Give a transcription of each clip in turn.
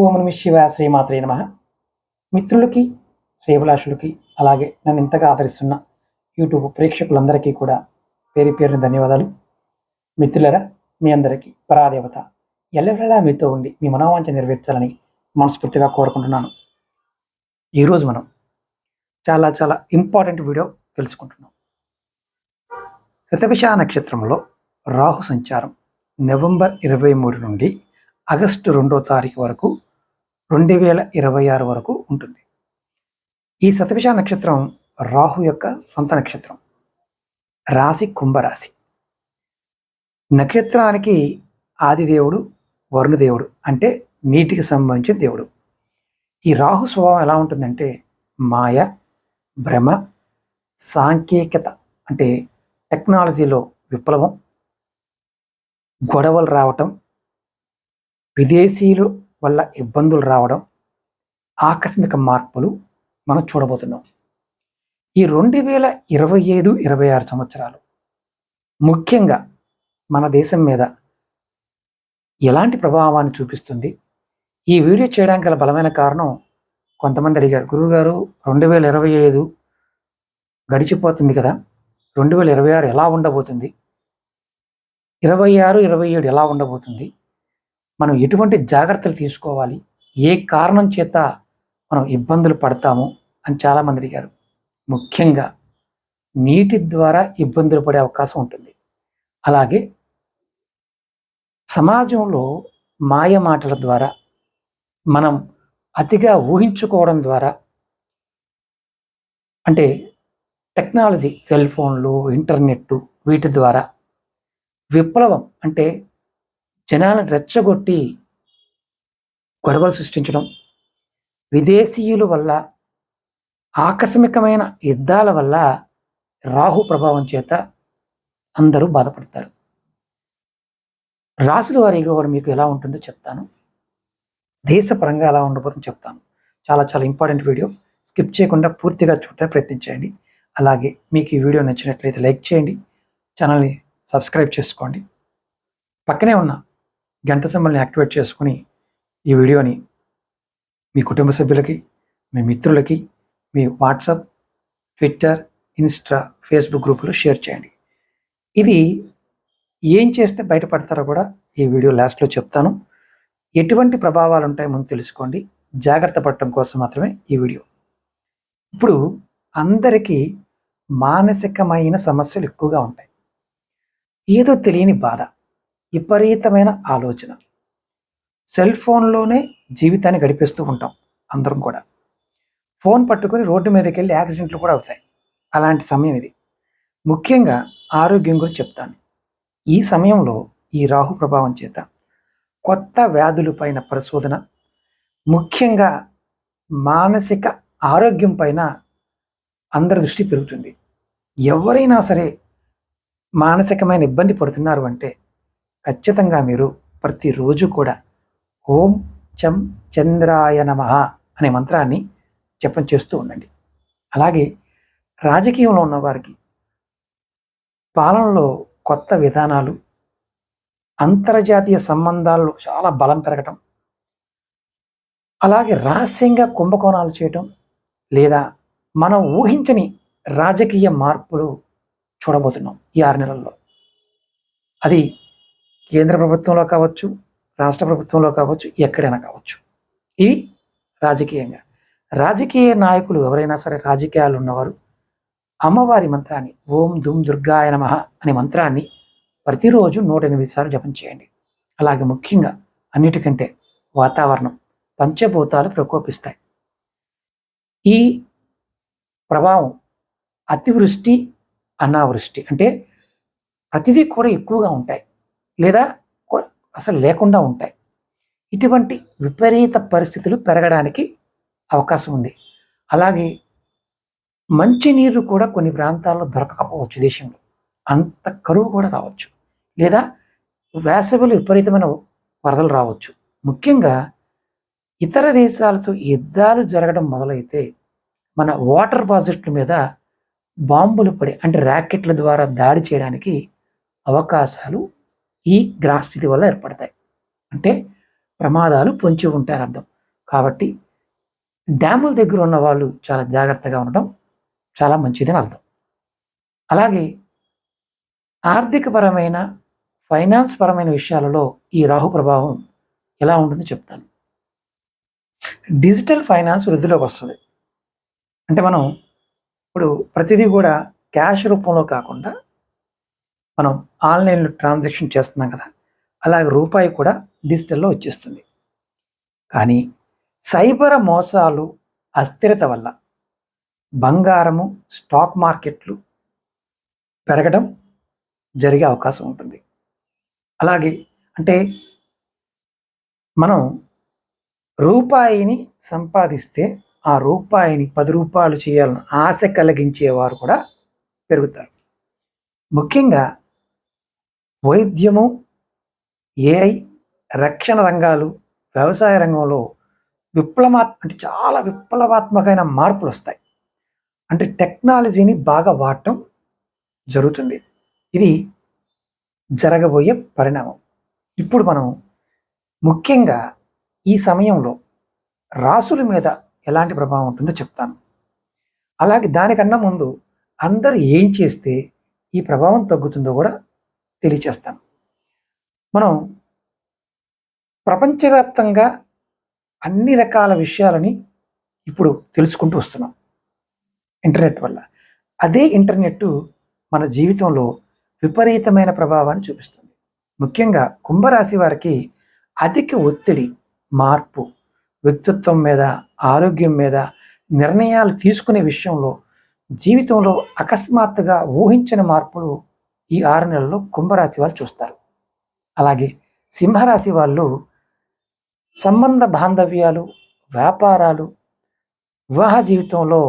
ఓం నమ శివ శ్రీమాత్రే నమ. మిత్రులకి శ్రేభిలాషులకి అలాగే నన్ను ఇంతగా ఆదరిస్తున్న యూట్యూబ్ ప్రేక్షకులందరికీ కూడా పేరు పేరుని ధన్యవాదాలు. మిత్రులరా మీ అందరికీ పరాదేవత ఎల్లవేళలా మీతో ఉండి మీ మనోవాంఛ నెరవేర్చాలని మనస్ఫూర్తిగా కోరుకుంటున్నాను. ఈరోజు మనం చాలా చాలా ఇంపార్టెంట్ వీడియో తెలుసుకుంటున్నాం. శతభిష నక్షత్రంలో రాహు సంచారం నవంబర్ ఇరవై మూడు నుండి ఆగస్టు రెండో తారీఖు వరకు రెండు వేల ఇరవై ఆరు వరకు ఉంటుంది. ఈ శతభిష నక్షత్రం రాహు యొక్క సొంత నక్షత్రం. రాశి కుంభరాశి. నక్షత్రానికి ఆదిదేవుడు వరుణదేవుడు అంటే నీటికి సంబంధించిన దేవుడు. ఈ రాహు స్వభావం ఎలా ఉంటుందంటే మాయ భ్రమ సాంకేతికత అంటే టెక్నాలజీలో విప్లవం గొడవలు రావటం విదేశీయులు వల్ల ఇబ్బందులు రావడం ఆకస్మిక మార్పులు మనం చూడబోతున్నాం. ఈ రెండు వేల ఇరవై ఐదు ఇరవై ఆరు సంవత్సరాలు ముఖ్యంగా మన దేశం మీద ఎలాంటి ప్రభావాన్ని చూపిస్తుంది? ఈ వీడియో చేయడానికి గల బలమైన కారణం కొంతమంది అడిగారు. గురువుగారు రెండు వేల ఇరవై ఐదు గడిచిపోతుంది కదా? రెండు వేల ఇరవై ఆరు ఎలా ఉండబోతుంది? ఇరవై ఆరు ఇరవై ఏడు ఎలా ఉండబోతుంది? మనం ఎటువంటి జాగ్రత్తలు తీసుకోవాలి? ఏ కారణం చేత మనం ఇబ్బందులు పడతాము? అని చాలామంది అడిగారు. ముఖ్యంగా నీటి ద్వారా ఇబ్బందులు పడే అవకాశం ఉంటుంది. అలాగే సమాజంలో మాయ మాటల ద్వారా మనం అతిగా ఊహించుకోవడం ద్వారా అంటే టెక్నాలజీ సెల్ ఫోన్లు ఇంటర్నెట్ వీటి ద్వారా విప్లవం అంటే జనాలను రెచ్చగొట్టి గొడవలు సృష్టించడం విదేశీయుల వల్ల ఆకస్మికమైన యుద్ధాల వల్ల రాహు ప్రభావం చేత అందరూ బాధపడతారు. రాసుల వారీగా కూడా మీకు ఎలా ఉంటుందో చెప్తాను. దేశపరంగా ఎలా ఉండబోతుందో చెప్తాను. చాలా చాలా ఇంపార్టెంట్ వీడియో. స్కిప్ చేయకుండా పూర్తిగా చూడటానికి ప్రయత్నించండి అలాగే మీకు ఈ వీడియో నచ్చినట్లయితే లైక్ చేయండి. ఛానల్ని సబ్స్క్రైబ్ చేసుకోండి. పక్కనే ఉన్న గంట సింబల్ని యాక్టివేట్ చేసుకుని ఈ వీడియోని మీ కుటుంబ సభ్యులకి మీ మిత్రులకి మీ వాట్సాప్ ట్విట్టర్ ఇన్స్టా ఫేస్బుక్ గ్రూపులో షేర్ చేయండి. ఇది ఏం చేస్తే బయటపడతారో కూడా ఈ వీడియో లాస్ట్లో చెప్తాను. ఎటువంటి ప్రభావాలు ఉంటాయో ముందు తెలుసుకోండి. జాగ్రత్త పడటం కోసం మాత్రమే ఈ వీడియో. ఇప్పుడు అందరికీ మానసికమైన సమస్యలు ఎక్కువగా ఉంటాయి. ఏదో తెలియని బాధ. విపరీతమైన ఆలోచన. సెల్ ఫోన్లోనే జీవితాన్ని గడిపేస్తూ ఉంటాం అందరం కూడా. ఫోన్ పట్టుకొని రోడ్డు మీదకి వెళ్ళి యాక్సిడెంట్లు కూడా అవుతాయి. అలాంటి సమయం ఇది. ముఖ్యంగా ఆరోగ్యం గురించి చెప్తాను. ఈ సమయంలో ఈ రాహు ప్రభావం చేత కొత్త వ్యాధుల పైన పరిశోధన ముఖ్యంగా మానసిక ఆరోగ్యం పైన అందరి దృష్టి పెరుగుతుంది. ఎవరైనా సరే మానసికమైన ఇబ్బంది పడుతున్నారు అంటే ఖచ్చితంగా మీరు ప్రతిరోజు కూడా ఓం చం చంద్రాయ నమ అనే మంత్రాన్ని జపం చేస్తూ ఉండండి. అలాగే రాజకీయంలో ఉన్న వారికి పాలనలో కొత్త విధానాలు అంతర్జాతీయ సంబంధాల్లో చాలా బలం పెరగటం అలాగే రహస్యంగా కుంభకోణాలు చేయటం లేదా మనం ఊహించని రాజకీయ మార్పులు చూడబోతున్నాం ఈ ఆరు నెలల్లో. అది కేంద్ర ప్రభుత్వంలో కావచ్చు రాష్ట్ర ప్రభుత్వంలో కావచ్చు ఎక్కడైనా కావచ్చు. ఇది రాజకీయంగా. రాజకీయ నాయకులు ఎవరైనా సరే రాజకీయాలు ఉన్నవారు అమ్మవారి మంత్రాన్ని ఓం దుమ్ దుర్గాయ నమ అనే మంత్రాన్ని ప్రతిరోజు నూట ఎనిమిది సార్లు జపం చేయండి. అలాగే ముఖ్యంగా అన్నిటికంటే వాతావరణం పంచభూతాలు ప్రకోపిస్తాయి. ఈ ప్రభావం అతివృష్టి అనావృష్టి అంటే ప్రతిదీ కూడా ఎక్కువగా ఉంటాయి. లేదా అసలు లేకుండా ఉంటాయి. ఇటువంటి విపరీత పరిస్థితులు పెరగడానికి అవకాశం ఉంది. అలాగే మంచినీరు కూడా కొన్ని ప్రాంతాల్లో దొరకకపోవచ్చు దేశంలో. అంత కరువు కూడా రావచ్చు. లేదా వేసవిలో విపరీతమైన వరదలు రావచ్చు. ముఖ్యంగా ఇతర దేశాలతో యుద్ధాలు జరగడం మొదలైతే మన వాటర్ ప్రాజెక్టుల మీద బాంబులు పడి అంటే ర్యాకెట్ల ద్వారా దాడి చేయడానికి అవకాశాలు ఈ గ్రహస్థితి వల్ల ఏర్పడతాయి. అంటే ప్రమాదాలు పొంచి ఉంటాయని అర్థం కాబట్టి డ్యాముల దగ్గర ఉన్న వాళ్ళు చాలా జాగ్రత్తగా ఉండడం చాలా మంచిదని అర్థం. అలాగే ఆర్థికపరమైన ఫైనాన్స్ పరమైన విషయాలలో ఈ రాహు ప్రభావం ఎలా ఉంటుందో చెప్తాను. డిజిటల్ ఫైనాన్స్ వృద్ధిలోకి వస్తుంది. అంటే మనం ఇప్పుడు ప్రతిదీ కూడా క్యాష్ రూపంలో కాకుండా మనం ఆన్లైన్లో ట్రాన్సాక్షన్ చేస్తున్నాం కదా అలాగే రూపాయి కూడా డిజిటల్లో వచ్చేస్తుంది. కానీ సైబర్ మోసాలు అస్థిరత వల్ల బంగారము స్టాక్ మార్కెట్లు పెరగడం జరిగే అవకాశం ఉంటుంది. అలాగే అంటే మనం రూపాయిని సంపాదిస్తే ఆ రూపాయిని పది రూపాయలు చేయాలని ఆశ కలిగించేవారు కూడా పెరుగుతారు. ముఖ్యంగా వైద్యము ఏఐ రక్షణ రంగాలు వ్యవసాయ రంగంలో విప్లవాత్మ అంటే చాలా విప్లవాత్మకమైన మార్పులు వస్తాయి అంటే టెక్నాలజీని బాగా వాడటం జరుగుతుంది. ఇది జరగబోయే పరిణామం. ఇప్పుడు మనం ముఖ్యంగా ఈ సమయంలో రాసుల మీద ఎలాంటి ప్రభావం ఉంటుందో చెప్తాను. అలాగే దానికన్నా ముందు అందరూ ఏం చేస్తే ఈ ప్రభావం తగ్గుతుందో కూడా తెలియచేస్తాను. మనం ప్రపంచవ్యాప్తంగా అన్ని రకాల విషయాలని ఇప్పుడు తెలుసుకుంటూ వస్తున్నాం. ఇంటర్నెట్ వల్ల. అదే ఇంటర్నెట్ మన జీవితంలో విపరీతమైన ప్రభావాన్ని చూపిస్తుంది. ముఖ్యంగా కుంభరాశి వారికి అధిక ఒత్తిడి మార్పు వ్యక్తిత్వం మీద ఆరోగ్యం మీద నిర్ణయాలు తీసుకునే విషయంలో జీవితంలో అకస్మాత్తుగా ఊహించిన మార్పులు ఈ ఆరు నెలల్లో కుంభరాశి వాళ్ళు చూస్తారు. అలాగే సింహరాశి వాళ్ళు సంబంధ బాంధవ్యాలు వ్యాపారాలు వివాహ జీవితంలో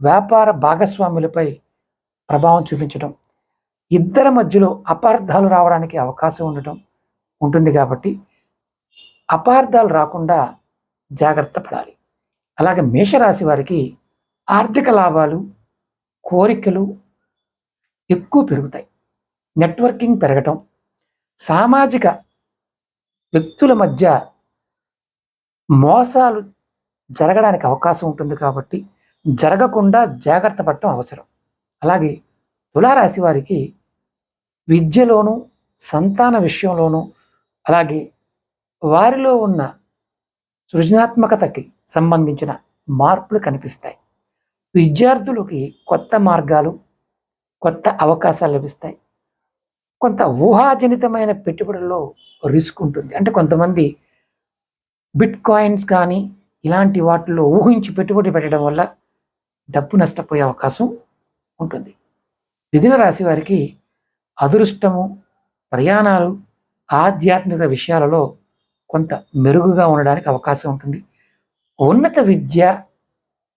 వ్యాపార భాగస్వాములపై ప్రభావం చూపించడం ఇద్దరి మధ్యలో అపార్థాలు రావడానికి అవకాశం ఉండటం ఉంటుంది కాబట్టి అపార్థాలు రాకుండా జాగ్రత్త పడాలి. అలాగే మేషరాశి వారికి ఆర్థిక లాభాలు కోరికలు ఎక్కువ పెరుగుతాయి. నెట్వర్కింగ్ పెరగటం సామాజిక వ్యక్తుల మధ్య మోసాలు జరగడానికి అవకాశం ఉంటుంది కాబట్టి జరగకుండా జాగ్రత్త పడటం అవసరం. అలాగే తులారాశి వారికి విద్యలోనూ సంతాన విషయంలోనూ అలాగే వారిలో ఉన్న సృజనాత్మకతకి సంబంధించిన మార్పులు కనిపిస్తాయి. విద్యార్థులకి కొత్త మార్గాలు కొత్త అవకాశాలు లభిస్తాయి. కొంత ఊహాజనితమైన పెట్టుబడుల్లో రిస్క్ ఉంటుంది. అంటే కొంతమంది బిట్ కాయిన్స్ కానీ ఇలాంటి వాటిల్లో ఊహించి పెట్టుబడి పెట్టడం వల్ల డబ్బు నష్టపోయే అవకాశం ఉంటుంది. మిథున రాశి వారికి అదృష్టము ప్రయాణాలు ఆధ్యాత్మిక విషయాలలో కొంత మెరుగుగా ఉండడానికి అవకాశం ఉంటుంది. ఉన్నత విద్య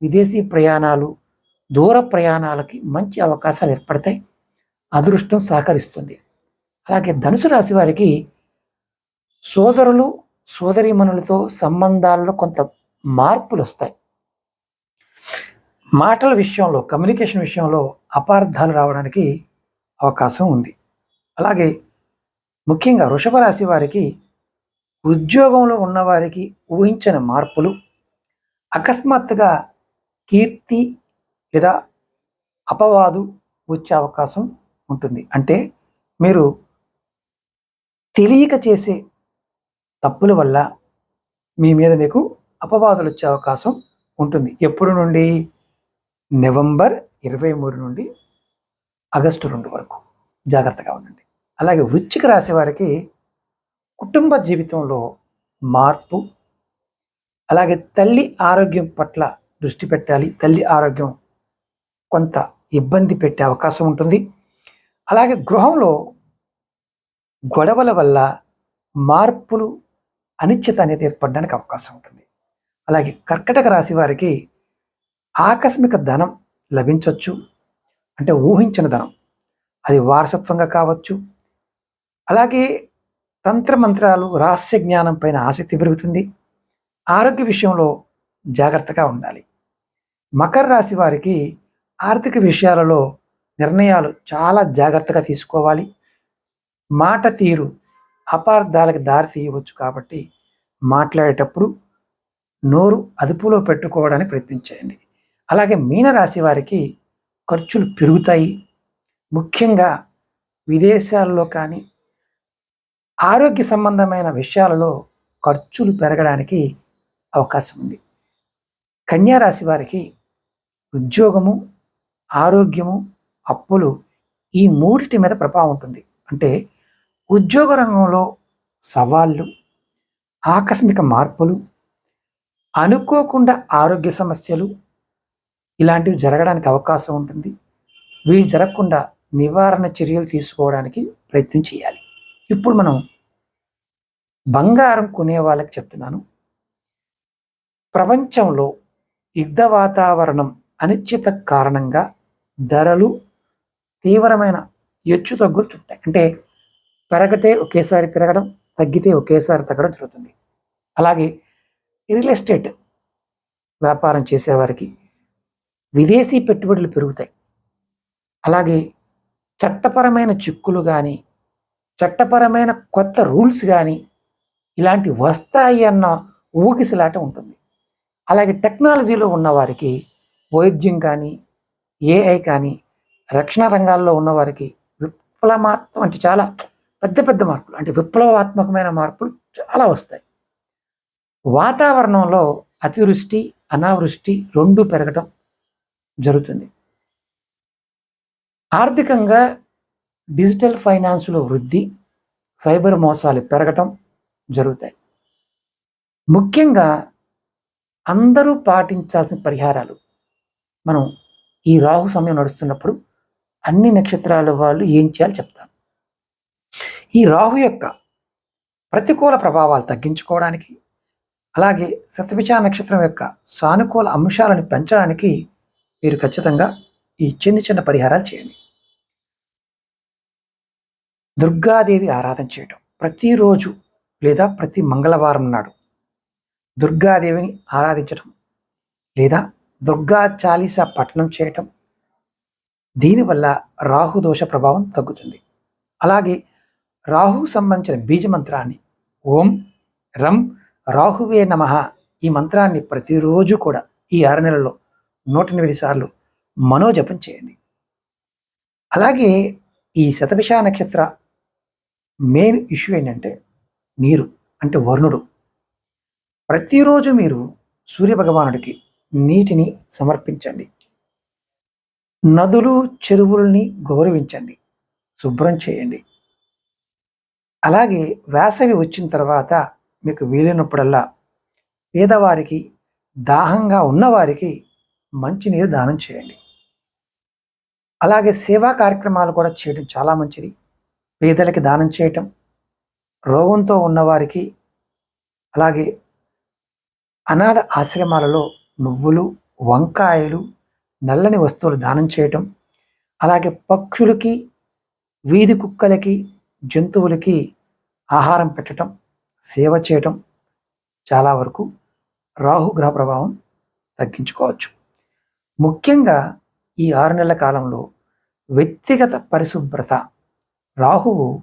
విదేశీ ప్రయాణాలు దూర ప్రయాణాలకి మంచి అవకాశాలు ఏర్పడతాయి. అదృష్టం సహకరిస్తుంది. అలాగే ధనుసు రాశి వారికి సోదరులు సోదరీమణులతో సంబంధాల్లో కొంత మార్పులు వస్తాయి. మాటల విషయంలో కమ్యూనికేషన్ విషయంలో అపార్థాలు రావడానికి అవకాశం ఉంది. అలాగే ముఖ్యంగా వృషభ రాశి వారికి ఉద్యోగంలో ఉన్నవారికి ఊహించని మార్పులు అకస్మాత్తుగా కీర్తి లేదా అపవాదు వచ్చే అవకాశం ఉంటుంది. అంటే మీరు తెలియక చేసే తప్పుల వల్ల మీ మీద మీకు అపవాదులు వచ్చే అవకాశం ఉంటుంది. ఎప్పుడు నుండి? నవంబర్ ఇరవై మూడు నుండి ఆగస్టు రెండు వరకు. జాగ్రత్తగా ఉండండి. అలాగే వృచ్చిక రాశి వారికి కుటుంబ జీవితంలో మార్పు అలాగే తల్లి ఆరోగ్యం పట్ల దృష్టి పెట్టాలి. తల్లి ఆరోగ్యం కొంత ఇబ్బంది పెట్టే అవకాశం ఉంటుంది. అలాగే గృహంలో గొడవల వల్ల మార్పులు అనిశ్చిత అనేది ఏర్పడడానికి అవకాశం ఉంటుంది. అలాగే కర్కటక రాశి వారికి ఆకస్మిక ధనం లభించవచ్చు అంటే ఊహించిన ధనం. అది వారసత్వంగా కావచ్చు. అలాగే తంత్రమంత్రాలు రహస్య జ్ఞానం పైన ఆసక్తి పెరుగుతుంది. ఆరోగ్య విషయంలో జాగ్రత్తగా ఉండాలి. మకర రాశి వారికి ఆర్థిక విషయాలలో నిర్ణయాలు చాలా జాగ్రత్తగా తీసుకోవాలి. మాట తీరు అపార్థాలకు దారి తీయవచ్చు కాబట్టి మాట్లాడేటప్పుడు నోరు అదుపులో పెట్టుకోవడానికి ప్రయత్నించండి అలాగే మీనరాశి వారికి ఖర్చులు పెరుగుతాయి. ముఖ్యంగా విదేశాల్లో కానీ ఆరోగ్య సంబంధమైన విషయాలలో ఖర్చులు పెరగడానికి అవకాశం ఉంది. కన్యారాశి వారికి ఉద్యోగము ఆరోగ్యము అప్పులు ఈ మూడిటి మీద ప్రభావం ఉంటుంది. అంటే ఉద్యోగ రంగంలో సవాళ్ళు ఆకస్మిక మార్పులు అనుకోకుండా ఆరోగ్య సమస్యలు ఇలాంటివి జరగడానికి అవకాశం ఉంటుంది. వీటి జరగకుండా నివారణ చర్యలు తీసుకోవడానికి ప్రయత్నం చేయాలి. ఇప్పుడు మనం బంగారం కొనే వాళ్ళకి చెప్తున్నాను. ప్రపంచంలో యుద్ధ వాతావరణం అనిశ్చిత కారణంగా ధరలు తీవ్రమైన హెచ్చు తగ్గులు చుట్టాయి. అంటే పెరగటే ఒకేసారి పెరగడం తగ్గితే ఒకేసారి తగ్గడం జరుగుతుంది. అలాగే రియల్ ఎస్టేట్ వ్యాపారం చేసేవారికి విదేశీ పెట్టుబడులు పెరుగుతాయి. అలాగే చట్టపరమైన చిక్కులు కానీ చట్టపరమైన కొత్త రూల్స్ కానీ ఇలాంటి వస్తాయి అన్న ఊగిసలాట ఉంటుంది. అలాగే టెక్నాలజీలో ఉన్నవారికి వైద్యం కానీ ఏఐ కానీ రక్షణ రంగాల్లో ఉన్నవారికి విప్లమాత్మ అంటే చాలా పెద్ద పెద్ద మార్పులు అంటే విప్లవాత్మకమైన మార్పులు చాలా వస్తాయి. వాతావరణంలో అతివృష్టి అనావృష్టి రెండు పెరగటం జరుగుతుంది. ఆర్థికంగా డిజిటల్ ఫైనాన్స్లో వృద్ధి సైబర్ మోసాలు పెరగటం జరుగుతాయి. ముఖ్యంగా అందరూ పాటించాల్సిన పరిహారాలు. మనం ఈ రాహు సమయం నడుస్తున్నప్పుడు అన్ని నక్షత్రాల వాళ్ళు ఏం చేయాలి చెప్తాను ఈ రాహు యొక్క ప్రతికూల ప్రభావాలు తగ్గించుకోవడానికి అలాగే శతభిష నక్షత్రం యొక్క సానుకూల అంశాలను పెంచడానికి మీరు ఖచ్చితంగా ఈ చిన్న చిన్న పరిహారాలు చేయండి. దుర్గాదేవి ఆరాధన చేయటం ప్రతిరోజు లేదా ప్రతి మంగళవారం నాడు దుర్గాదేవిని ఆరాధించటం లేదా దుర్గా చాలీసా పఠనం చేయటం దీనివల్ల రాహు దోష ప్రభావం తగ్గుతుంది. అలాగే రాహు సంబంధించిన బీజ మంత్రాన్ని ఓం రం రాహువే నమ ఈ మంత్రాన్ని ప్రతిరోజు కూడా ఈ ఆరు నెలల్లో నూట ఎనిమిది సార్లు మనోజపం చేయండి. అలాగే ఈ శతభిష నక్షత్ర మెయిన్ ఇష్యూ ఏంటంటే నీరు అంటే వరుణుడు. ప్రతిరోజు మీరు సూర్యభగవానుడికి నీటిని సమర్పించండి. నదులు చెరువుల్ని గౌరవించండి. శుభ్రం చేయండి. అలాగే వేసవి వచ్చిన తర్వాత మీకు వీలైనప్పుడల్లా పేదవారికి దాహంగా ఉన్నవారికి మంచినీరు దానం చేయండి. అలాగే సేవా కార్యక్రమాలు కూడా చేయడం చాలా మంచిది. పేదలకి దానం చేయటం రోగంతో ఉన్నవారికి అలాగే అనాథ ఆశ్రమాలలో నువ్వులు వంకాయలు నల్లని వస్తువులు దానం చేయటం అలాగే పక్షులకి వీధి కుక్కలకి జంతువులకి ఆహారం పెట్టడం సేవ చేయటం చాలా వరకు రాహు గ్రహ ప్రభావం తగ్గించుకోవచ్చు. ముఖ్యంగా ఈ ఆరు నెలల కాలంలో వ్యక్తిగత పరిశుభ్రత రాహువు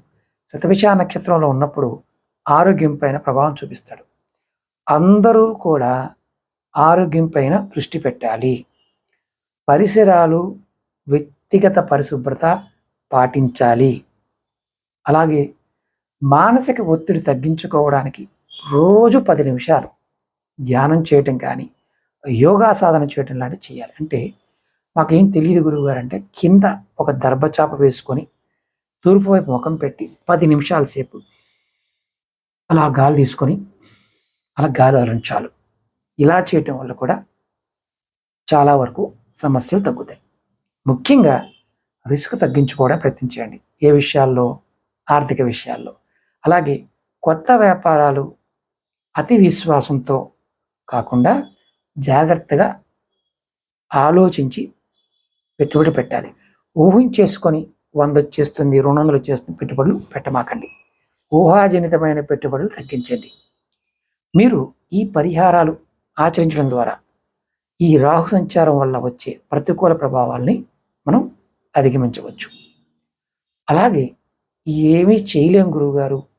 శతభిష నక్షత్రంలో ఉన్నప్పుడు ఆరోగ్యం పైన ప్రభావం చూపిస్తాడు. అందరూ కూడా ఆరోగ్యం పైన దృష్టి పెట్టాలి. పరిసరాలు వ్యక్తిగత పరిశుభ్రత పాటించాలి. అలాగే మానసిక ఒత్తిడి తగ్గించుకోవడానికి రోజు పది నిమిషాలు ధ్యానం చేయటం కానీ యోగా సాధన చేయటం లాంటివి చేయాలి. అంటే మాకేం తెలియదు గురువు గారు అంటే కింద ఒక దర్భచాప వేసుకొని తూర్పు వైపు ముఖం పెట్టి పది నిమిషాల సేపు అలా గాలి తీసుకొని అలా గాలి వదలంచాలు ఇలా చేయటం వల్ల కూడా చాలా వరకు సమస్యలు తగ్గుతాయి. ముఖ్యంగా రిస్క్ తగ్గించుకోవడం ప్రయత్నించండి ఏ విషయాల్లో? ఆర్థిక విషయాల్లో. అలాగే కొత్త వ్యాపారాలు అతి విశ్వాసంతో కాకుండా జాగ్రత్తగా ఆలోచించి పెట్టుబడి పెట్టాలి. ఊహించేసుకొని వంద వచ్చేస్తుంది రెండు వందలు వచ్చేస్తుంది పెట్టుబడులు పెట్టమాకండి. ఊహాజనితమైన పెట్టుబడులు తగ్గించండి. మీరు ఈ పరిహారాలు ఆచరించడం ద్వారా ఈ రాహు సంచారం వల్ల వచ్చే ప్రతికూల ప్రభావాల్ని మనం అధిగమించవచ్చు. అలాగే ఏమీ చేయలేం గురువుగారు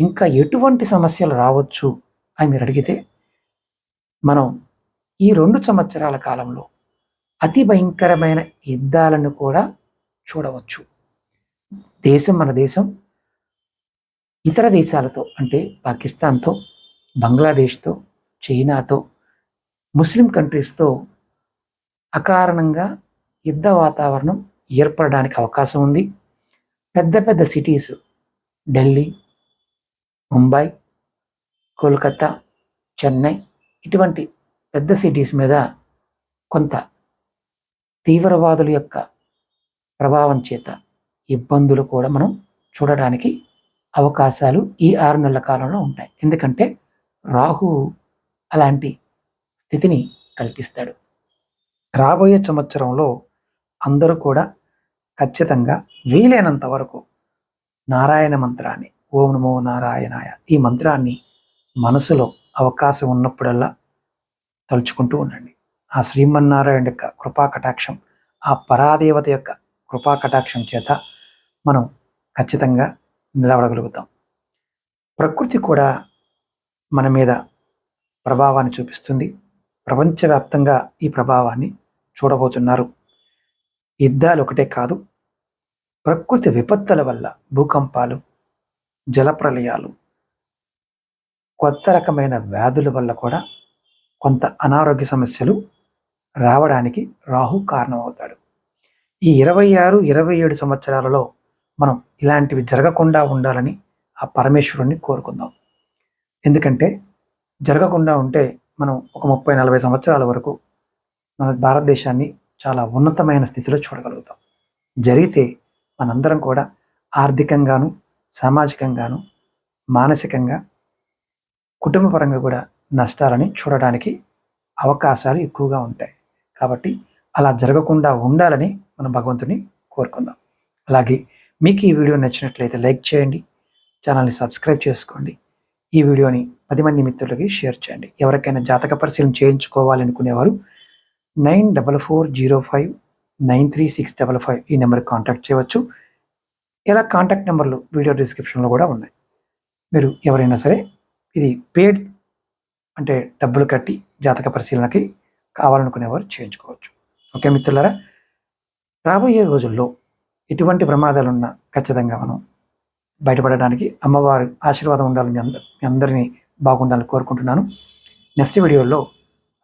ఇంకా ఎటువంటి సమస్యలు రావచ్చు అని మీరు అడిగితే మనం ఈ రెండు సంవత్సరాల కాలంలో అతి భయంకరమైన యుద్ధాలను కూడా చూడవచ్చు. దేశం మన దేశం ఇతర దేశాలతో అంటే పాకిస్తాన్తో బంగ్లాదేశ్తో చైనాతో ముస్లిం కంట్రీస్తో అకారణంగా యుద్ధ వాతావరణం ఏర్పడడానికి అవకాశం ఉంది. పెద్ద పెద్ద సిటీస్ ఢిల్లీ ముంబై కోల్కతా చెన్నై ఇటువంటి పెద్ద సిటీస్ మీద కొంత తీవ్రవాదుల యొక్క ప్రభావం చేత ఇబ్బందులు కూడా మనం చూడడానికి అవకాశాలు ఈ ఆరు నెలల కాలంలో ఉంటాయి. ఎందుకంటే రాహు అలాంటి స్థితిని కల్పిస్తాడు. రాబోయే సంవత్సరంలో అందరూ కూడా ఖచ్చితంగా వీలైనంత వరకు నారాయణ మంత్రాన్ని ఓం నమో నారాయణాయ. ఈ మంత్రాన్ని మనసులో అవకాశం ఉన్నప్పుడల్లా తలుచుకుంటూ ఉండండి. ఆ శ్రీమన్నారాయణ యొక్క కృపా కటాక్షం ఆ పరాదేవత యొక్క కృపా కటాక్షం చేత మనం ఖచ్చితంగా నిలబడగలుగుతాం. ప్రకృతి కూడా మన మీద ప్రభావాన్ని చూపిస్తుంది. ప్రపంచవ్యాప్తంగా ఈ ప్రభావాన్ని చూడబోతున్నారు. యుద్ధాలు ఒకటే కాదు ప్రకృతి విపత్తుల వల్ల భూకంపాలు జలప్రలయాలు. కొత్త రకమైన వ్యాధుల వల్ల కూడా కొంత అనారోగ్య సమస్యలు రావడానికి రాహు కారణమవుతాడు. ఈ ఇరవై ఆరు ఇరవై ఏడు సంవత్సరాలలో మనం ఇలాంటివి జరగకుండా ఉండాలని ఆ పరమేశ్వరుణ్ణి కోరుకుందాం. ఎందుకంటే జరగకుండా ఉంటే మనం ఒక ముప్పై నలభై సంవత్సరాల వరకు మన భారతదేశాన్ని చాలా ఉన్నతమైన స్థితిలో చూడగలుగుతాం. జరిగితే మనందరం కూడా ఆర్థికంగాను సామాజికంగాను మానసికంగా కుటుంబపరంగా కూడా నష్టాలని చూడడానికి అవకాశాలు ఎక్కువగా ఉంటాయి. కాబట్టి అలా జరగకుండా ఉండాలని మనం భగవంతుని కోరుకుందాం. అలాగే మీకు ఈ వీడియో నచ్చినట్లయితే లైక్ చేయండి ఛానల్ని సబ్స్క్రైబ్ చేసుకోండి ఈ వీడియోని పది మంది మిత్రులకి షేర్ చేయండి. ఎవరికైనా జాతక పరిశీలన చేయించుకోవాలనుకునేవారు nine double four zero five nine three six double five ఈ నెంబర్కి కాంటాక్ట్ చేయవచ్చు. ఇలా కాంటాక్ట్ నెంబర్లు వీడియో డిస్క్రిప్షన్లో కూడా ఉన్నాయి. మీరు ఎవరైనా సరే ఇది పేడ్ అంటే డబ్బులు కట్టి జాతక పరిశీలనకి కావాలనుకునేవారు చేయించుకోవచ్చు. ఓకే మిత్రులారా? రాబోయే రోజుల్లో ఎటువంటి ప్రమాదాలున్నా ఖచ్చితంగా మనం బయటపడడానికి అమ్మవారి ఆశీర్వాదం ఉండాలని మీ అందరి మీ అందరినీ బాగుండాలని కోరుకుంటున్నాను. నెక్స్ట్ వీడియోలో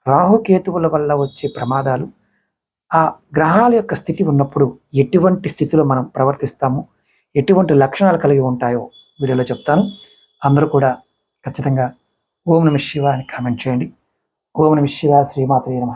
రాహుకేతువుల వల్ల వచ్చే ప్రమాదాలు ఆ గ్రహాల యొక్క స్థితి ఉన్నప్పుడు ఎటువంటి స్థితిలో మనం ప్రవర్తిస్తాము ఎటువంటి లక్షణాలు కలిగి ఉంటాయో వీడియోలో చెప్తాను. అందరూ కూడా ఖచ్చితంగా ఓం నమ శివ అని కామెంట్ చేయండి. ఓం నమ శివ శ్రీమాత్రే నమ.